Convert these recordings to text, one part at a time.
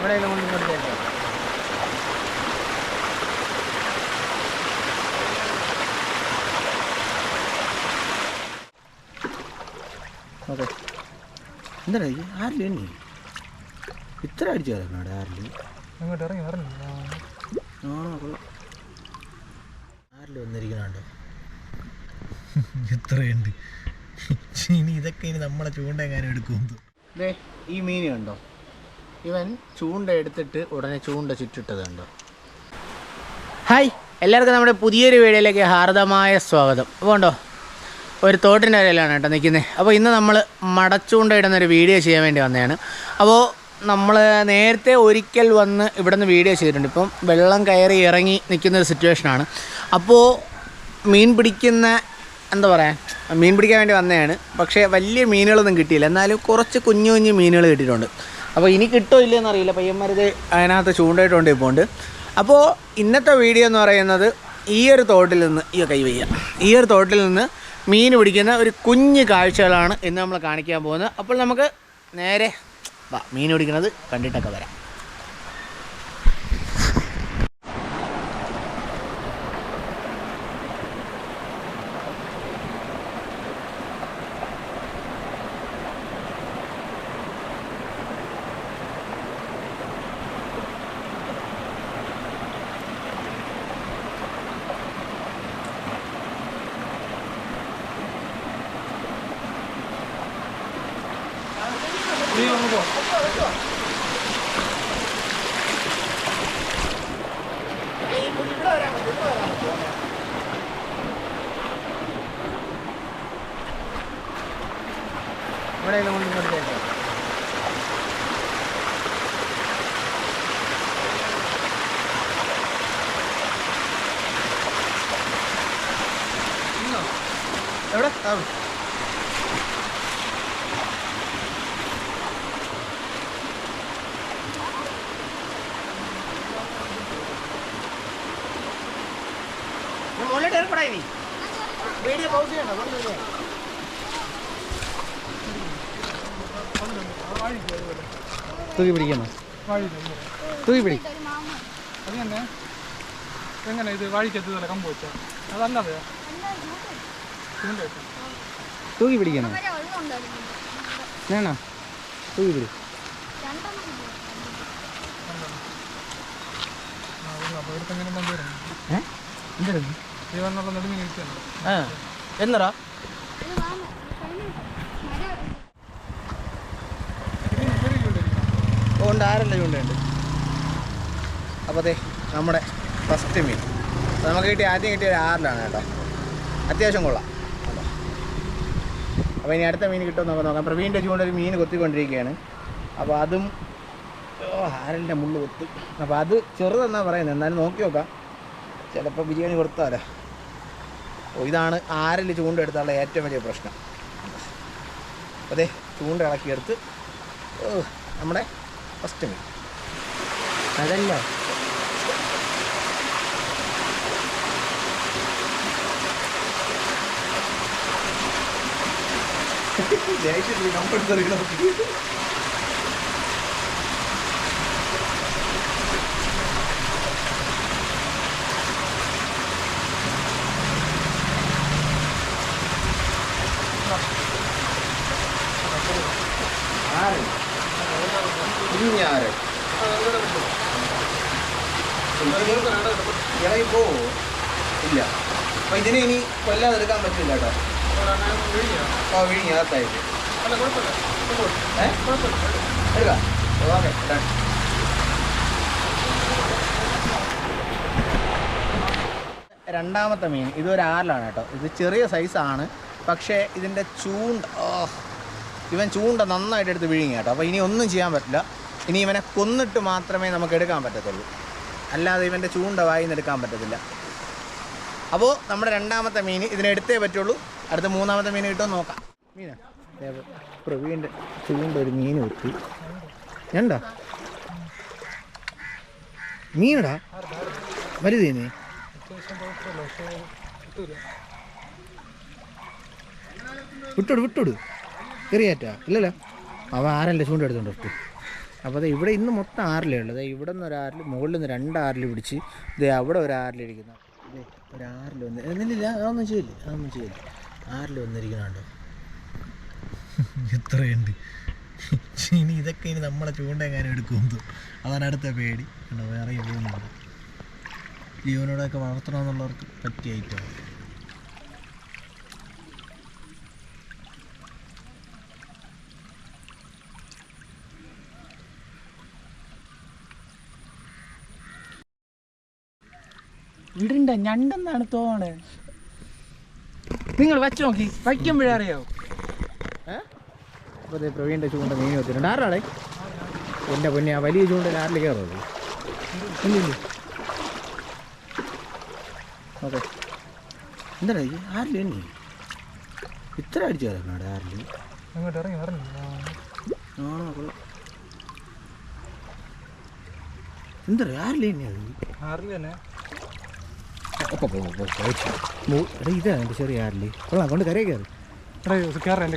ഇവിടെ കൊണ്ട് കൊടുത്തേക്കാം. ഓക്കെ. എന്താണ് ഇത്? ആരില്ല എണ്ണി ഇത്ര അടിച്ചു കളഞ്ഞാടെ ആരില്ല? അങ്ങോട്ട് ഇറങ്ങി കൊള്ളാം. ആരില്ല വന്നിരിക്കണുണ്ടോ എത്രയുണ്ട് ഇനി ഇതൊക്കെ ഇനി നമ്മളെ ചൂണ്ടെങ്ങാനും എടുക്കും. ഈ മീൻ കണ്ടോ? ഇവൻ ചൂണ്ട എടുത്തിട്ട് ഉടനെ ചൂണ്ട ചുറ്റിട്ടത് കണ്ടോ ഹായ് എല്ലാവർക്കും നമ്മുടെ പുതിയൊരു വീഡിയോയിലേക്ക് ഹാർദമായ സ്വാഗതം. അപ്പോൾ ഉണ്ടോ ഒരു തോട്ടിന്റെ ഇടയിലാണ് കേട്ടോ നിൽക്കുന്നത്. അപ്പോൾ ഇന്ന് നമ്മൾ മടച്ചൂണ്ട ഇടുന്നൊരു വീഡിയോ ചെയ്യാൻ വേണ്ടി വന്നതാണ്. അപ്പോൾ നമ്മൾ നേരത്തെ ഒരിക്കൽ വന്ന് ഇവിടെ നിന്ന് വീഡിയോ ചെയ്തിട്ടുണ്ട്. ഇപ്പം വെള്ളം കയറി ഇറങ്ങി നിൽക്കുന്ന ഒരു സിറ്റുവേഷനാണ്. അപ്പോൾ മീൻ പിടിക്കുന്ന എന്താ പറയുക മീൻ പിടിക്കാൻ വേണ്ടി വന്നതാണ്. പക്ഷേ വലിയ മീനുകളൊന്നും കിട്ടിയില്ല. എന്നാലും കുറച്ച് കുഞ്ഞു കുഞ്ഞു മീനുകൾ കിട്ടിയിട്ടുണ്ട്. അപ്പോൾ ഇനി കിട്ടോ ഇല്ലയെന്ന് അറിയില്ല. പയ്യന്മാരത് അതിനകത്ത് ചൂണ്ടായിട്ടുണ്ട് ഇപ്പോൾ ഉണ്ട് അപ്പോൾ ഇന്നത്തെ വീഡിയോ എന്ന് പറയുന്നത് ഈ ഒരു തോട്ടിൽ നിന്ന് ഈ കൈ വയ്യ. ഈ ഒരു തോട്ടിൽ നിന്ന് മീൻ പിടിക്കുന്ന ഒരു കുഞ്ഞ് കാഴ്ചകളാണ് ഇന്ന് നമ്മൾ കാണിക്കാൻ പോകുന്നത്. അപ്പോൾ നമുക്ക് നേരെ മീൻ പിടിക്കുന്നത് കണ്ടിട്ടൊക്കെ വരാം നീ ഒന്ന് പോ ഇവിടെ കൊണ്ട് കൊടുത്തേക്കാം എവിടെ? ആ. ഞാൻ മുകളിലോട്ട് ഏർപ്പെടാ നീ വീഡിയോ പൗസ് ചെയ്യണ്ട കൊണ്ട് വരിക. തൂക്കി പിടിക്കണോ തൂക്കി പിടി. എങ്ങനെ ഇത് വാഴിക്കത്തതല്ല കമ്പ് വെച്ച? അതല്ലാതെ തൂക്കി പിടിക്കണോ വേണോ തൂക്കി പിടി. അപ്പോൾ ഇവിടുത്തെ എങ്ങനെ ബന്ധം ഏ എന്തായിരുന്നു ഈ വന്നുള്ള നെടുമീൻ കിട്ടിയാണ് ആ എന്നറാ ഉണ്ട് ആരല്ല ചൂണ്ടയുണ്ട് അപ്പോൾ അതെ നമ്മുടെ ഫസ്റ്റ് മീൻ. നമുക്ക് കിട്ടിയ ആദ്യം കിട്ടിയ ആറിലാണ് കേട്ടോ. അത്യാവശ്യം കൊള്ളാം. കേട്ടോ അപ്പോൾ ഇനി അടുത്ത മീൻ കിട്ടുമെന്ന് നമുക്ക് നോക്കാം. പ്രവീണിന്റെ ചൂണ്ട ഒരു മീൻ കൊത്തിക്കൊണ്ടിരിക്കുകയാണ്. അപ്പോൾ അതും ഓ ആരലിന്റെ മുള്ള് കൊത്തി. അപ്പോൾ അത് ചെറുതെന്നാണ് പറയുന്നത് എന്നാലും നോക്കി നോക്കാം. ചിലപ്പോൾ ബിരിയാണി കൊടുത്താലോ. അപ്പോൾ ഇതാണ് ആരൽ ചൂണ്ടെടുത്താലുള്ള ഏറ്റവും വലിയ പ്രശ്നം. അതെ ചൂണ്ട ഇളക്കിയെടുത്ത് നമ്മുടെ ഫസ്റ്റ് മീൻ. അതല്ല? ദേഷ്യത്തിൽ ആറ് കുഞ്ഞാറ് ഇളകി പോവോ ഇല്ല. അപ്പൊ ഇതിനെ ഇനി കൊല്ലാതെ എടുക്കാൻ പറ്റില്ല കേട്ടോ. ആ വിഴിഞ്ഞ അകത്തായിട്ട്. അല്ല എടുക്കാം. രണ്ടാമത്തെ മീൻ ഇതൊരു ആറിലാണ് കേട്ടോ. ഇത് ചെറിയ സൈസാണ്. പക്ഷേ ഇതിന്റെ ചൂണ്ട് ഓ ഇവൻ ചൂണ്ട നന്നായിട്ട് എടുത്ത് വിഴുങ്ങി കേട്ടോ. അപ്പോൾ ഇനി ഒന്നും ചെയ്യാൻ പറ്റില്ല. ഇനി ഇവനെ കൊന്നിട്ട് മാത്രമേ നമുക്ക് എടുക്കാൻ പറ്റത്തുള്ളൂ. അല്ലാതെ ഇവന്റെ ചൂണ്ട വായിൽ നിന്ന് എടുക്കാൻ പറ്റത്തില്ല. അപ്പോൾ നമ്മുടെ രണ്ടാമത്തെ മീൻ ഇതിനെടുത്തേ പറ്റുള്ളൂ. അടുത്ത മൂന്നാമത്തെ മീൻ കിട്ടുമോ നോക്കാം. മീനാ? പ്രവീന്റെ ചൂണ്ട ഒരു മീൻ വെട്ടി ഞണ്ടാ? മീനടാ? വലുതേനേ വിട്ടോട് വിട്ടോട്. ചെറിയാറ്റാ. ഇല്ലല്ലോ. അവൻ ആരല്ലേ ചൂണ്ട എടുത്തോണ്ട് ഇട്ടു അപ്പോൾ അത് ഇവിടെ ഇന്ന് മൊത്തം ആറിലേ ഉള്ളത് ഇവിടെ നിന്ന് ഒരാറിൽ മുകളിൽ നിന്ന് രണ്ട് ആറിൽ പിടിച്ച് ഇതേ അവിടെ ഒരു ആറിലിരിക്കുന്നു ഒരു വന്ന് എന്നില്ല അതൊന്നും ചെയ്യില്ല അതൊന്നും ചെയ്യില്ല. ആറിൽ വന്നിരിക്കുന്നുണ്ടോ? ഇത്രയുണ്ട്. ഇനി ഇതൊക്കെ ഇനി നമ്മളെ ചൂണ്ട എങ്ങാനും എടുക്കുമെന്ന് അതാണ് അടുത്ത പേടി. വേറെ പോകുന്നുണ്ട് ജീവനോടൊക്കെ വളർത്തണമെന്നുള്ളവർക്ക് പറ്റിയ ഐറ്റം. വിടണ്ട ഞണ്ടെന്നാണ് തോന്നണേ. നിങ്ങൾ വെച്ച് നോക്കി വയ്ക്കുമ്പോഴറിയോ അപ്പോൾ പ്രവീണിന്റെ ചൂണ്ട മീൻ വെച്ചിട്ടുണ്ട്. ആരാളെ? എന്റെ പൊന്നെ ആ വലിയ ചൂണ്ടയിൽ ആരിൽ കയറുന്നത് ഇല്ലില്ല ഓക്കെ എന്താ ഇത്? ആരിൽ തന്നെ ഇത്ര അടിച്ചു കയറണം ആരിൽ അങ്ങോട്ട് ഇറങ്ങി പറഞ്ഞു ആണോ കൊള്ളാം. എന്താ ആരിൽ തന്നെയാണ് ആറിൽ തന്നെ. ഒക്കെ പോകും എടാ ഇതാണ് ചെറിയ ആരിൽ കൊള്ളാം കൊണ്ട് കരയെ കയറി. എടാ കയറാം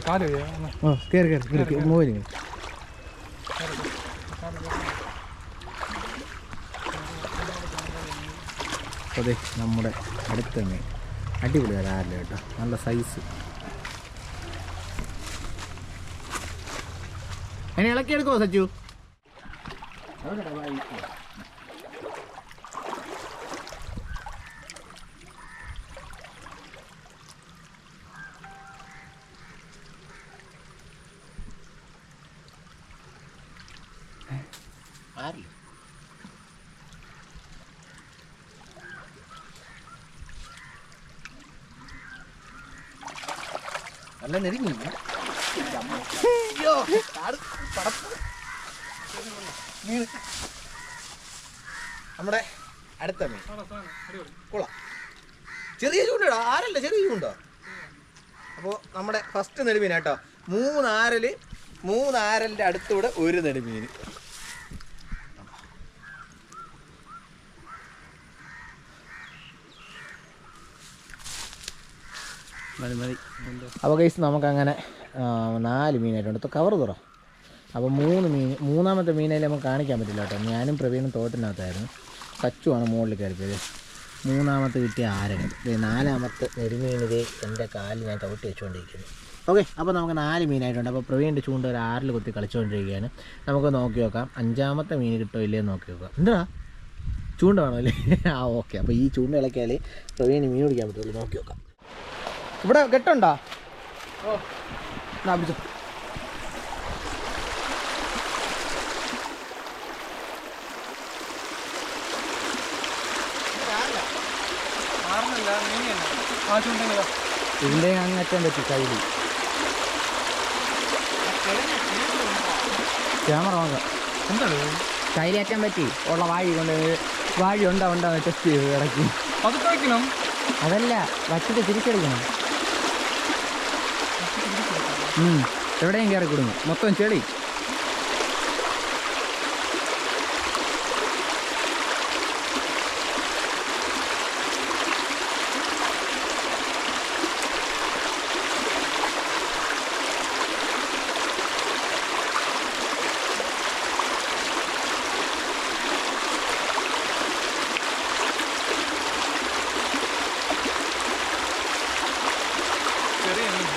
കയറി കയറി മോര് അതെ നമ്മുടെ അടുത്ത് തന്നെ അടിപൊളി വരാറില്ല കേട്ടോ? നല്ല സൈസ് അതിനെ ഇളക്കിയെടുക്കുമോ സച്ചു? ആരില്ല നല്ല നെരുങ്ങി നമ്മുടെ അടുത്ത മീൻ. കൊള്ളാം. ചെറിയ ചൂണ്ടടാ. ആരല്ല? ചെറിയ ചൂണ്ടോ? അപ്പോൾ നമ്മുടെ ഫസ്റ്റ് നെടുമീൻ കേട്ടോ. മൂന്നാരൽ മൂന്നാരലിന്റെ അടുത്തൂടെ ഒരു നെടുമീൻ അപ്പോൾ കേസ് നമുക്കങ്ങനെ നാല് മീനായിട്ടുണ്ട്. കവർ തുറ. അപ്പോൾ മൂന്ന് മീൻ മൂന്നാമത്തെ മീനായാലും നമുക്ക് കാണിക്കാൻ പറ്റില്ല കേട്ടോ. ഞാനും പ്രവീണും തോട്ടിനകത്തായിരുന്നു. കച്ചുവാണ് മുകളിൽ കയറിപ്പോയത്. മൂന്നാമത്തെ കിട്ടിയ ആരകൻ നാലാമത്തെ നെരുമീനിലെ എന്റെ കാലിൽ ഞാൻ ചവിട്ടി വെച്ചുകൊണ്ടിരിക്കുന്നു. ഓക്കെ അപ്പോൾ നമുക്ക് നാല് മീനായിട്ടുണ്ട്. അപ്പോൾ പ്രവീണിന്റെ ചൂണ്ട ഒരു ആറിൽ കുത്തി കളിച്ചുകൊണ്ടിരിക്കുകയാണ്. നമുക്ക് നോക്കി നോക്കാം. അഞ്ചാമത്തെ മീൻ കിട്ടോ ഇല്ലേ നോക്കി നോക്കാം. എന്താ? ചൂണ്ട വേണമല്ലേ ആ ഓക്കെ അപ്പോൾ ഈ ചൂണ്ട ഇളക്കിയാൽ പ്രവീണ് മീൻ പിടിക്കാൻ പറ്റുള്ളൂ. നോക്കി നോക്കാം. ഇവിടെ കെട്ടുണ്ടോ? ഓ. ഇതിന്റെ പിടിച്ചോ. ഇതിന്റെ അങ്ങറ്റം പറ്റി കയ്യിൽ ക്യാമറ വാങ്ങാം എന്താണ്? കയ്യിലേറ്റാൻ പറ്റി ഉള്ള വാഴി കൊണ്ട് വാഴി ഉണ്ടോ ഉണ്ടോ ടെസ്റ്റ് ചെയ്ത് ഇടയ്ക്ക്. അതല്ല വച്ചിട്ട് തിരിച്ചടിക്കണം. എവിടെയും കയറി കൊടുങ്ങും. മൊത്തം ചെളി ചെറിയ മീൻ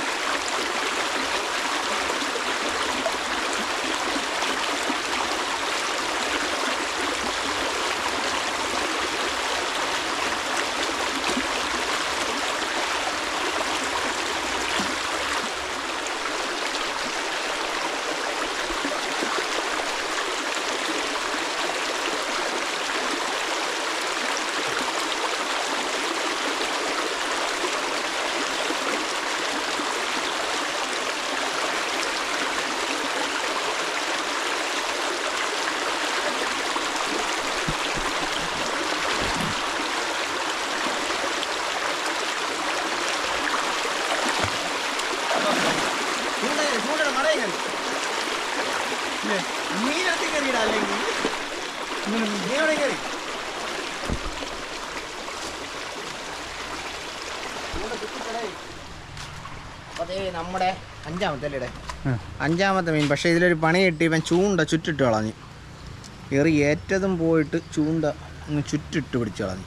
ഇല്ലേ? മീനകത്ത് കയറിയിടാ അല്ലെങ്കിൽ ഇങ്ങനെ മീൻ. നീ എവിടെ കയറി. നമ്മുടെ അഞ്ചാമത്തെ അല്ലേ. അഞ്ചാമത്തെ മീൻ. പക്ഷേ ഇതിലൊരു പണി കിട്ടി. ഇവൻ ചൂണ്ട ചുറ്റിട്ട് കളഞ്ഞു. എറി ഏറ്റതും പോയിട്ട് ചൂണ്ട ഒന്ന് ചുറ്റിട്ട് പിടിച്ചു കളഞ്ഞു.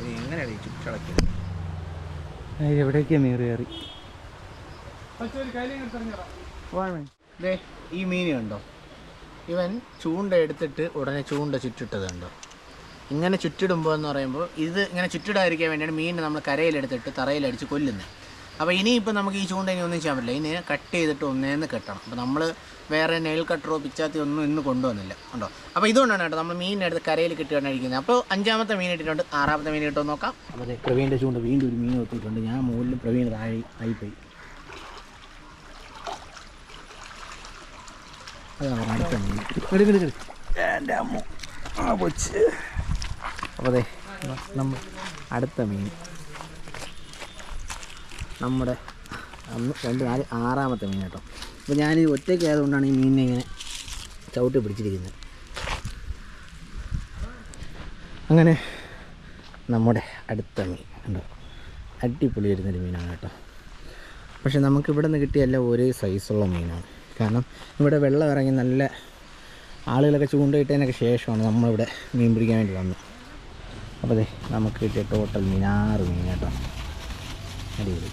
എങ്ങനെയാണ് ചുറ്റളക്കിയത് എവിടേക്കാ മീറി കയറി പക്ഷേ ഒരു കാര്യം ഇങ്ങോട്ട് പറഞ്ഞുതരാം ദേ ഈ മീൻ കണ്ടോ? ഇവൻ ചൂണ്ട എടുത്തിട്ട് ഉടനെ ചൂണ്ട ചുറ്റിട്ടത് കണ്ടോ ഇങ്ങനെ ചുറ്റിടുമ്പോൾ എന്ന് പറയുമ്പോൾ ഇത് ഇങ്ങനെ ചുറ്റിടാതിരിക്കാൻ വേണ്ടിയാണ് മീനിനെ നമ്മൾ കരയിലെടുത്തിട്ട് തറയിലടിച്ച് കൊല്ലുന്നത് അപ്പോൾ ഇനിയിപ്പോൾ നമുക്ക് ഈ ചൂണ്ട ഇനി ഒന്നും ചെയ്യാൻ പറ്റില്ല. ഇനി കട്ട് ചെയ്തിട്ട് ഒന്നേന്ന് കെട്ടണം. അപ്പോൾ നമ്മൾ വേറെ നെയിൽ കട്ടറോ പിച്ചാത്തി ഒന്നും ഇന്ന് കൊണ്ടുവന്നില്ല. ഉണ്ടോ അപ്പോൾ ഇതുകൊണ്ടാണ് കേട്ടോ നമ്മൾ മീനിനെടുത്ത് കരയിൽ കിട്ടുകയാണ് കഴിക്കുന്നത് അപ്പോൾ അഞ്ചാമത്തെ മീൻ ഇട്ടിട്ടുണ്ട്. ആറാമത്തെ മീൻ കിട്ടുമെന്ന് നോക്കാം. അപ്പോൾ അതെ പ്രവീണിന്റെ ചൂണ്ട വീണ്ടും ഒരു മീൻ വെച്ചിട്ടുണ്ട് ഞാൻ മുകളിൽ പ്രവീൺ താഴെ ആയിപ്പോയി അതാണ് അടുത്ത മീൻ എന്റെ അമ്മ ആ കൊച്ച്. അപ്പോൾ അതെ നമ്മൾ അടുത്ത മീൻ. നമ്മുടെ ഒന്ന് രണ്ട് നാല് ആറാമത്തെ മീൻ കേട്ടോ. അപ്പോൾ ഞാൻ ഒറ്റയ്ക്ക് ആയതുകൊണ്ടാണ് ഈ മീനിനെ ഇങ്ങനെ ചവിട്ടി പിടിച്ചിരിക്കുന്നത്. അങ്ങനെ നമ്മുടെ അടുത്ത മീൻ ഉണ്ടോ അടിപൊളി വരുന്നൊരു മീനാണ് കേട്ടോ. പക്ഷെ നമുക്കിവിടെ നിന്ന് കിട്ടിയല്ല ഒരേ സൈസുള്ള മീനാണ്. കാരണം ഇവിടെ വെള്ളം ഇറങ്ങി നല്ല ആളുകളൊക്കെ ചൂണ്ടയിട്ടതിനൊക്കെ ശേഷമാണ് നമ്മളിവിടെ മീൻ പിടിക്കാൻ വേണ്ടി വന്നത്. അപ്പോൾ അതെ നമുക്ക് കിട്ടിയ ടോട്ടൽ മീൻ ആറ് മീൻ കേട്ടോ. അടിപൊളി.